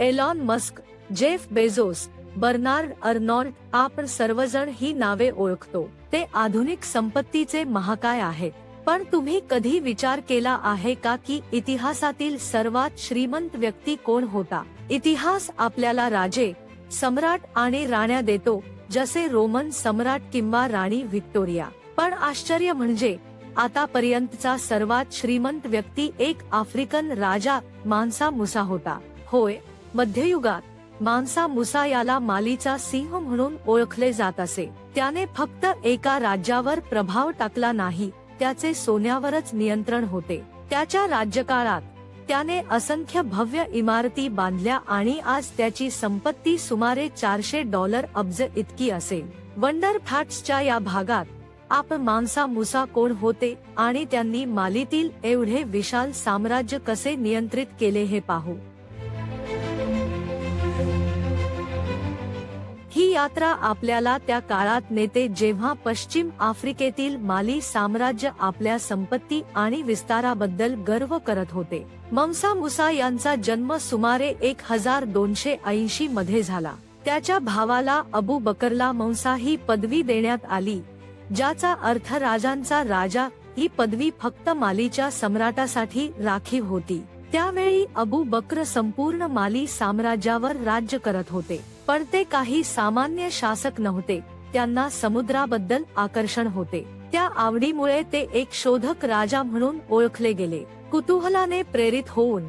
Elon Musk Jeff Bezos Bernard Arnault आपण सर्वजण ही नावे ओळखतो. ते आधुनिक संपत्तीचे महाकाय आहेत पण तुम्ही कधी विचार केला आहे का की इतिहासातील सर्वात श्रीमंत व्यक्ती कोण होता? इतिहास आपल्याला राजे सम्राट आणि राण्या देतो जसे रोमन सम्राट किंवा राणी व्हिक्टोरिया. पण आश्चर्य म्हणजे आतापर्यंतचा सर्वात श्रीमंत व्यक्ती एक आफ्रिकन राजा मानसा मुसा होता. होय मध्ययुगात मान्सा मुसा याला मालीचा सिंह म्हणून ओळखले जात असे. त्याने फक्त एका राज्यावर प्रभाव टाकला नाही त्याचे सोन्यावरच नियंत्रण होते. त्याच्या राज्यकाळात त्याने असंख्य भव्य इमारती बांधल्या आणि आज त्याची संपत्ती सुमारे चारशे डॉलर अब्ज इतकी असेल वंडर फॅक्ट्सच्या या भागात आप मांसा मुसा कोण होते आणि त्यांनी मालीतील एवढे विशाल साम्राज्य कसे नियंत्रित केले हे पाहू. यात्रा आपल्याला त्या काळात नेते जेव्हा पश्चिम आफ्रिकेतील माली साम्राज्य आपल्या संपत्ती आणि विस्ताराबद्दल गर्व करत होते. मंसा मुसा यांचा जन्म सुमारे एक हजार दोनशे ऐंशी मध्ये झाला. त्याच्या भावाला अबू बकरला मंसा ही पदवी देण्यात आली ज्याचा अर्थ राजांचा राजा ही पदवी फक्त मालीच्या सम्राटासाठी राखीव होती. त्यावेळी अबू बकर संपूर्ण माली साम्राज्यावर राज्य करत होते. पण ते काही सामान्य शासक नव्हते. त्यांना समुद्राबद्दल आकर्षण होते. त्या आवडीमुळे ते एक शोधक राजा म्हणून ओळखले गेले. कुतूहलाने प्रेरित होऊन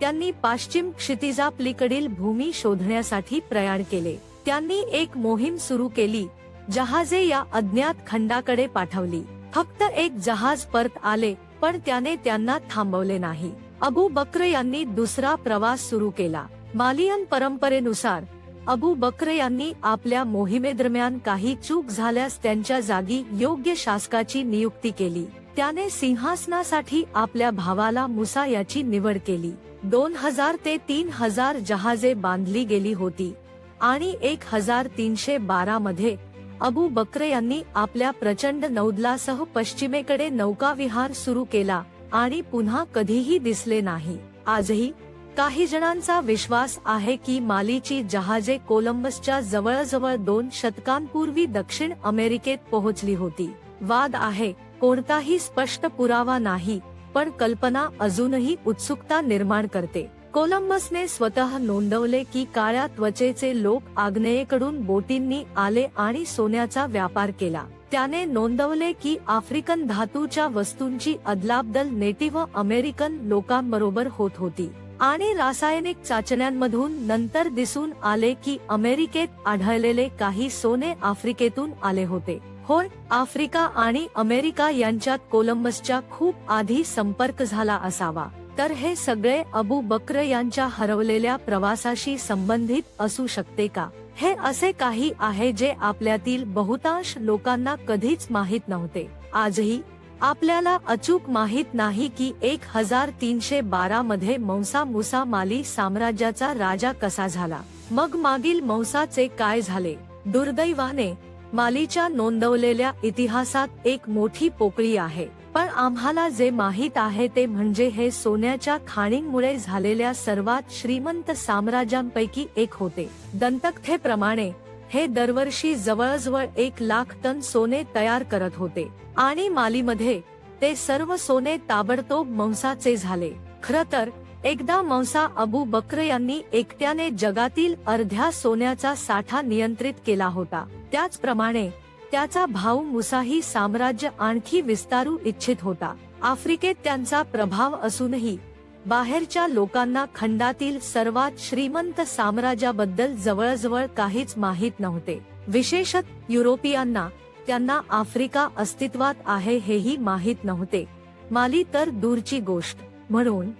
त्यांनी पाश्चिम क्षितिजापलीकडील भूमी शोधण्यासाठी प्रयाण केले. त्यांनी एक मोहीम सुरू केली जहाजे या अज्ञात खंडाकडे पाठवली. फक्त एक जहाज परत आले पण त्याने त्यांना थांबवले नाही. अबू बक्र यांनी दुसरा प्रवास सुरू केला. मालियन परंपरेनुसार अबू बक्र यांनी आपल्या मोहिमेदरम्यान काही चूक झाल्यास त्यांच्या जागी योग्य शासकाची नियुक्ती केली. त्याने सिंहासनासाठी आपल्या भावाला मुसा याची निवड केली. दोन हजार ते तीन हजार जहाजे बांधली गेली होती. आणि एक हजार तीनशे बारा मध्ये अबू बक्र यांनी आपल्या प्रचंड नौदलासह पश्चिमेकडे नौकाविहार सुरू केला आणि पुन्हा कधीही दिसले नाही. आजही काही जणांचा विश्वास आहे की मालीची जहाजे कोलंबसच्या जवळजवळ दोन शतकांपूर्वी दक्षिण अमेरिकेत पोहोचली होती. वाद आहे कोणताही स्पष्ट पुरावा नाही पण कल्पना अजूनही उत्सुकता निर्माण करते. कोलंबसने स्वतः नोंदवले की काळ्या त्वचेचे लोक आग्नेयेकडून बोटींनी आले आणि सोन्याचा व्यापार केला. त्याने नोंदवले की आफ्रिकन धातूच्या वस्तूंची अदलाबदल नेटिव्ह अमेरिकन लोकांबरोबर होत होती. आणि रासायनिक चाचण्यांमधून नंतर दिसून आले की अमेरिकेत आढळलेले काही सोने आफ्रिकेतून आले होते. होय आफ्रिका आणि अमेरिका यांच्यात कोलंबसच्या खूप आधी संपर्क झाला असावा. तर हे सगळे अबू बक्र यांच्या हरवलेल्या प्रवासाशी संबंधित असू शकते का? हे असे काही आहे जे आपल्यातील बहुतांश लोकांना कधीच माहीत नव्हते. आजही आपल्याला अचूक माहीत नाही की एक हजार तीनशे बारा मध्ये मौसा मुसा माली साम्राज्याचा राजा कसा झाला. मग मागील मौसाचे काय झाले? दुर्दैवाने मालीच्या नोंदवलेल्या इतिहासात एक मोठी पोकळी आहे. पण आम्हाला जे माहीत आहे ते म्हणजे हे सोन्याच्या खाणींमुळे झालेल्या सर्वात श्रीमंत साम्राज्यांपैकी एक होते. दंतकथेप्रमाणे हे दरवर्षी जवळजवळ एक लाख टन सोने तयार करत होते. आणि मालीमध्ये ते सर्व सोने ताबडतोब मंसाचे झाले. खर तर एकदा मंसा अबू बक्र यांनी एकट्याने जगातील अर्ध्या सोन्याचा साठा नियंत्रित केला होता. त्याचप्रमाणे त्याचा भाऊ मुसाही साम्राज्य आणखी विस्तारू इच्छित होता. आफ्रिकेत त्यांचा प्रभाव असूनही बाहेरच्या लोकांना खंडातील सर्वात श्रीमंत साम्राज्याबद्दल जवळजवळ काहीच माहीत नव्हते. विशेषत युरोपियांना त्यांना आफ्रिका अस्तित्वात आहे हेही माहीत नव्हते. माली तर दूरची गोष्ट. म्हणून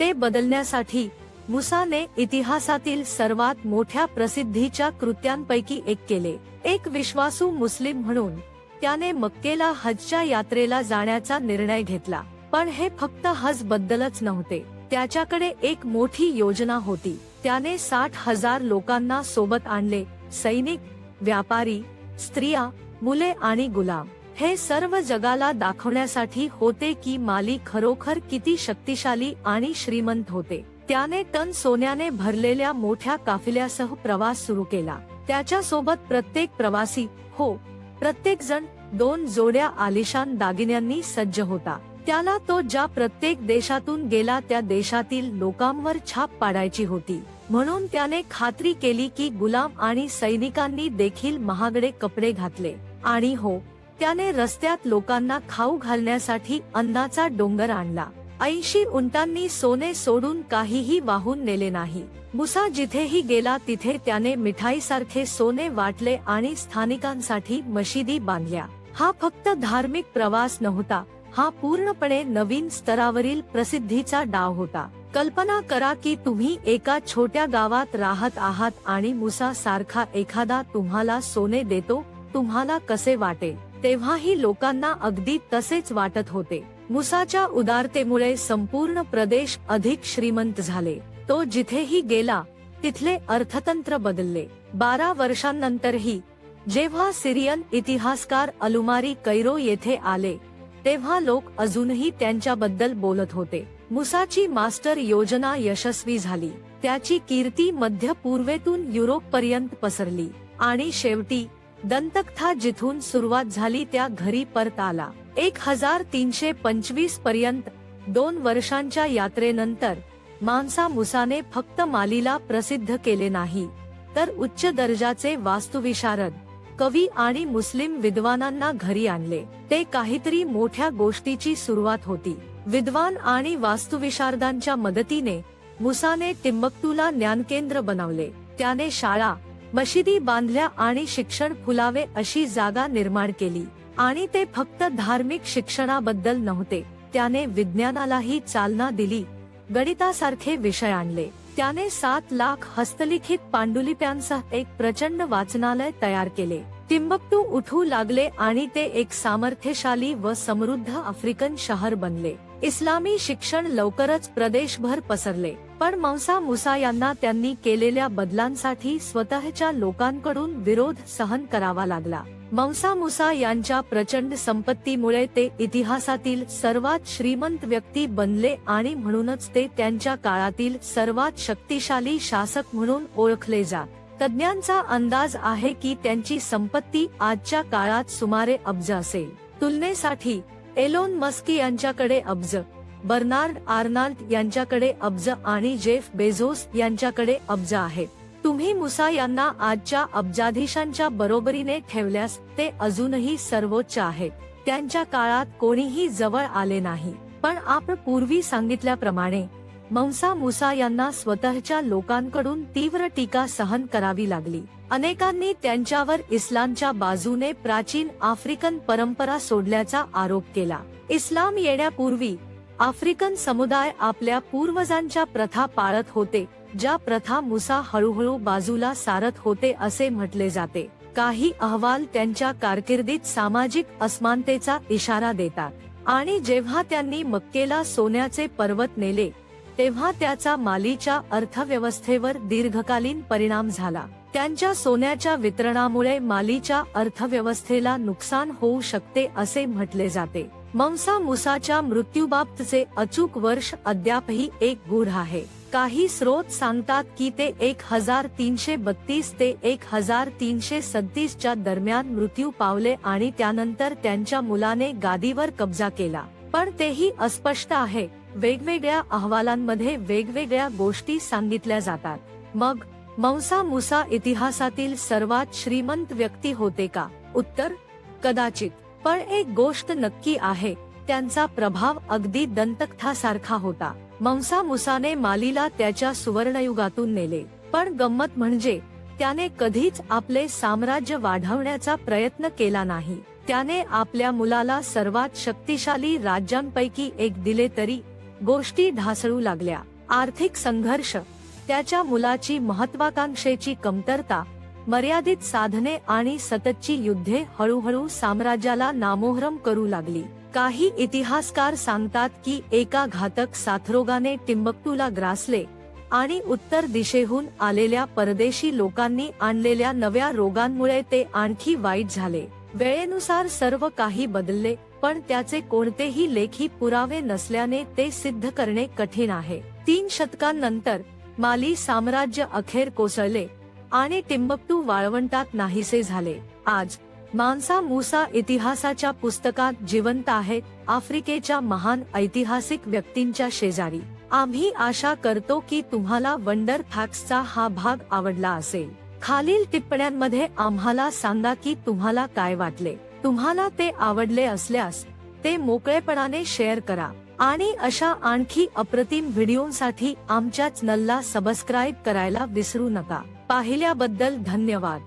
ते बदलण्यासाठी मुसाने इतिहासातील सर्वात मोठ्या प्रसिद्धीच्या कृत्यांपैकी एक केले. एक विश्वासू मुस्लिम म्हणून त्याने मक्केला हजच्या यात्रेला जाण्याचा निर्णय घेतला. पण हे फक्त हज बद्दलच नव्हते. त्याच्याकडे एक मोठी योजना होती. त्याने साठ हजार लोकांना सोबत आणले. सैनिक व्यापारी स्त्रिया मुले आणि गुलाम. हे सर्व जगाला दाखवण्यासाठी होते की माली खरोखर किती शक्तिशाली आणि श्रीमंत होते. त्याने टन सोन्याने भरलेल्या मोठ्या काफिल्यासह प्रवास सुरू केला. त्याच्या सोबत प्रत्येक प्रवासी हो प्रत्येक जण दोन जोड्या आलिशान दागिन्यांनी सज्ज होता. त्याला तो ज्या प्रत्येक देशातून गेला त्या देशातील लोकांवर छाप पाडायची होती. म्हणून त्याने खात्री केली की गुलाम आणि सैनिकांनी देखील महागडे कपडे घातले. आणि हो त्याने रस्त्यात लोकांना खाऊ घालण्यासाठी अन्नाचा डोंगर आणला. ऐंशी उंटांनी सोने सोडून काहीही वाहून नेले नाही. मुसा जिथेही गेला तिथे त्याने मिठाईसारखे सोने वाटले आणि स्थानिकांसाठी मशिदी बांधल्या. हा फक्त धार्मिक प्रवास नव्हता हा पूर्णपणे नवीन स्तरावरील प्रसिद्धीचा डाव होता. कल्पना करा की तुम्ही एका छोट्या गावात राहत आहात आणि मुसा सारखा एखादा तुम्हाला सोने देतो तुम्हाला कसे वाटेल तेव्हाही लोकांना अगदी तसेच वाटत होते. मुसाच्या उदारतेमुळे संपूर्ण प्रदेश अधिक श्रीमंत झाले. तो जिथेही गेला तिथले अर्थतंत्र बदलले. बारा वर्षांनंतरही जेव्हा सिरियन इतिहासकार अलुमारी कैरो येथे आले तेव्हा लोक अजूनही त्यांच्याबद्दल बोलत होते. मुसाची मास्टर योजना यशस्वी झाली. त्याची कीर्ती मध्य पूर्वेतून युरोप पर्यंत पसरली. आणि शेवटी दंतकथा जिथून सुरुवात झाली त्या घरी परत आला. एक हजार तीनशे पंचवीसपर्यंत दोन वर्षांच्या यात्रेनंतर मानसा मुसाने फक्त मालीला प्रसिद्ध केले नाही. तर उच्च दर्जाचे वास्तुविशारद कवी आणि मुस्लिम विद्वानांना घरी आणले. ते काहीतरी मोठ्या गोष्टीची सुरुवात होती. विद्वान आणि वास्तुविशारदांच्या मदतीने मुसाने टिंबक्तूला ज्ञानकेंद्र बनवले. त्याने शाळा मशिदी बांधल्या आणि शिक्षण फुलावे अशी जागा निर्माण केली. आणि ते फक्त धार्मिक शिक्षणाबद्दल नव्हते. त्याने विज्ञानालाही चालना दिली. गणितासारखे विषय आणले. त्याने सात लाख हस्तलिखित पांडुलिप्यांसह एक प्रचंड वाचनालय तयार केले. टिंबक्टू उठू लागले आणि ते एक सामर्थ्यशाली व समृद्ध आफ्रिकन शहर बनले. इस्लामी शिक्षण लवकरच प्रदेशभर पसरले पण मौसा मुसा यांना त्यांनी केलेल्या बदलांसाठी स्वतःच्या लोकांकडून विरोध सहन करावा लागला. मंसा मुसा यांच्या प्रचंड संपत्तीमुळे ते इतिहासातील सर्वात श्रीमंत व्यक्ती बनले आणि म्हणूनच ते त्यांच्या काळातील सर्वात शक्तिशाली शासक म्हणून ओळखले जात तज्ञांचा अंदाज आहे की त्यांची संपत्ती आजच्या काळात सुमारे अब्ज असेल. तुलनेसाठी एलोन मस्क यांच्याकडे अब्ज बर्नार्ड आर्नाल्ड यांच्याकडे अब्ज आणि जेफ बेझोस यांच्याकडे अब्ज आहेत तुम्ही मुसा यांना आजच्या अब्जाधीशांच्या बरोबरीने ठेवल्यास ते अजूनही सर्वोच्च आहेत त्यांच्या काळात कोणीही जवळ आले नाही. पण आपण पूर्वी सांगितल्याप्रमाणे मंसा मुसा यांना स्वतःच्या लोकांकडून तीव्र टीका सहन करावी लागली. अनेकांनी त्यांच्यावर इस्लामच्या बाजूने प्राचीन आफ्रिकन परंपरा सोडल्याचा आरोप केला. इस्लाम येण्यापूर्वी आफ्रिकन समुदाय आपल्या पूर्वजांच्या प्रथा पाळत होते. ज्या प्रथा मुसा हळूहळू बाजूला सारत होते असे म्हटले जाते. काही अहवाल त्यांच्या कारकिर्दीत सामाजिक असमानतेचा इशारा देतात. आणि जेव्हा त्यांनी मक्केला सोन्याचे पर्वत नेले तेव्हा त्याचा मालीच्या अर्थव्यवस्थेवर दीर्घकालीन परिणाम झाला. त्यांच्या सोन्याच्या वितरणामुळे मालीच्या अर्थव्यवस्थेला नुकसान होऊ शकते असे म्हटले जाते. मंसा मुसाच्या मृत्यूबाबतचे अचूक वर्ष अद्यापही एक गूढ आहे. काही स्रोत सांगतात की ते एक हजार तीनशे बत्तीस ते एक हजार तीनशे सत्तीस च्या दरम्यान मृत्यू पावले आणि त्यानंतर त्यांच्या मुलाने गादीवर कब्जा केला. पण तेही अस्पष्ट आहे. वेगवेगळ्या अहवालांमध्ये वेगवेगळ्या गोष्टी सांगितल्या जातात. मग मंसा मुसा इतिहासातील सर्वात श्रीमंत व्यक्ती होते का? उत्तर कदाचित. पण एक गोष्ट नक्की आहे. त्यांचा प्रभाव अगदी दंतकथासारखा होता. मंसा मुसाने मालीला त्याच्या सुवर्णयुगातून नेले. पण गंमत म्हणजे त्याने कधीच आपले साम्राज्य वाढवण्याचा प्रयत्न केला नाही. त्याने आपल्या मुलाला सर्वात शक्तिशाली राज्यांपैकी एक दिले तरी गोष्टी ढासळू लागल्या. आर्थिक संघर्ष त्याच्या मुलाची महत्वाकांक्षेची कमतरता मर्यादित साधने आणि सततची युद्धे हळूहळू साम्राज्याला नामोहरम करू लागली. काही इतिहासकार सांगतात की एका घातक साथरोगाने टिंबक्टूला ग्रासले आणि उत्तर दिशेहून आलेल्या परदेशी लोकांनी आणलेल्या नव्या रोगांमुळे ते आणखी वाईट झाले. वेळेनुसार सर्व काही बदलले पण त्याचे कोणतेही लेखी पुरावे नसल्याने ते सिद्ध करणे कठीण आहे. तीन शतकांनंतर माली साम्राज्य अखेर कोसळले आणि टिंबक्टू वाळवंटात नाहीसे झाले. आज मानसा मुसा इतिहासाच्या पुस्तकात जिवंत आहेत आफ्रिकेच्या महान ऐतिहासिक व्यक्तींच्या शेजारी. आम्ही आशा करतो की तुम्हाला वंडर फॅक्सचा हा भाग आवडला असेल. खालील टिप्पण्यांमध्ये आम्हाला सांगा की तुम्हाला काय वाटले. तुम्हाला ते आवडले असल्यास ते मोकळेपणाने शेअर करा. आणि अशा आणखी अप्रतिम व्हिडिओंसाठी आमच्या चॅनलला सबस्क्राईब करायला विसरू नका. पाहिल्याबद्दल धन्यवाद.